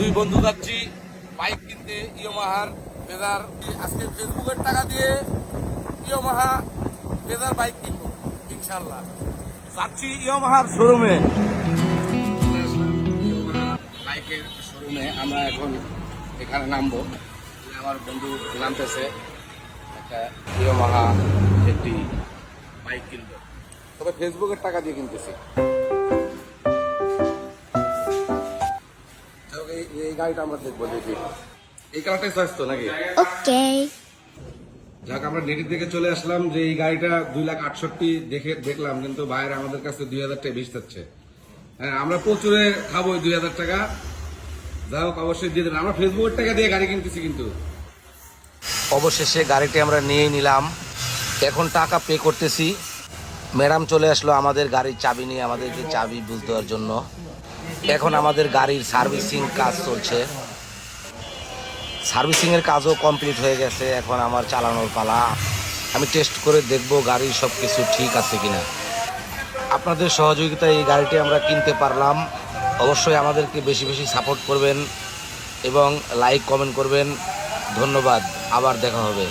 দুই বন্ধু যাচ্ছি বাইক কিনতে ইয়মাহার ফেজার আজকে ফেসবুকের টাকা দিয়ে ইয়মাহা ফেজার বাইক কিনবো ইনশাল্লাহ যাচ্ছি ইয়মাহার শোরুমে বাইকের শোরুমে আমরা এখন এখানে নামবো। আমার বন্ধু নামতেছে একটা ইয়মাহা একটি বাইক কিনবো। তবে ফেসবুকের টাকা দিয়ে কিনতেছি। গাড়িটা আমরা দেখব দেখি। এই কালারটাই চয়েস তো নাকি? Okay. যাক আমরা নেটের দিকে চলে আসলাম যে এই গাড়িটা দুই লাখ আটষট্টি দেখে দেখলাম কিন্তু ভাইয়ের আমাদের কাছে দুই হাজার টাকা বেশি যাচ্ছে হ্যাঁ আমরা প্রচুরে খাব দুই হাজার টাকা। যাই হোক অবশ্যই দিয়ে দেবেন। আমরা ফেসবুকের টাকা দিয়ে গাড়ি কিনতেছি কিন্তু। অবশেষে গাড়িটি আমরা নিয়ে নিলাম। এখন টাকা পে করতেছি। ম্যাডাম চলে আসলো আমাদের গাড়ির চাবি নিয়ে আমাদেরকে চাবি বুঝ দেওয়ার জন্য। এখন আমাদের গাড়ির সার্ভিসিং কাজ চলছে। সার্ভিসিংয়ের কাজও কমপ্লিট হয়ে গেছে, এখন আমার চালানোর পালা। আমি টেস্ট করে দেখব গাড়ির সব কিছু ঠিক আছে কিনা। আপনাদের সহযোগিতায় এই গাড়িটি আমরা কিনতে পারলাম। অবশ্যই আমাদেরকে বেশি বেশি সাপোর্ট করবেন এবং লাইক, কমেন্ট করবেন। ধন্যবাদ, আবার দেখা হবে।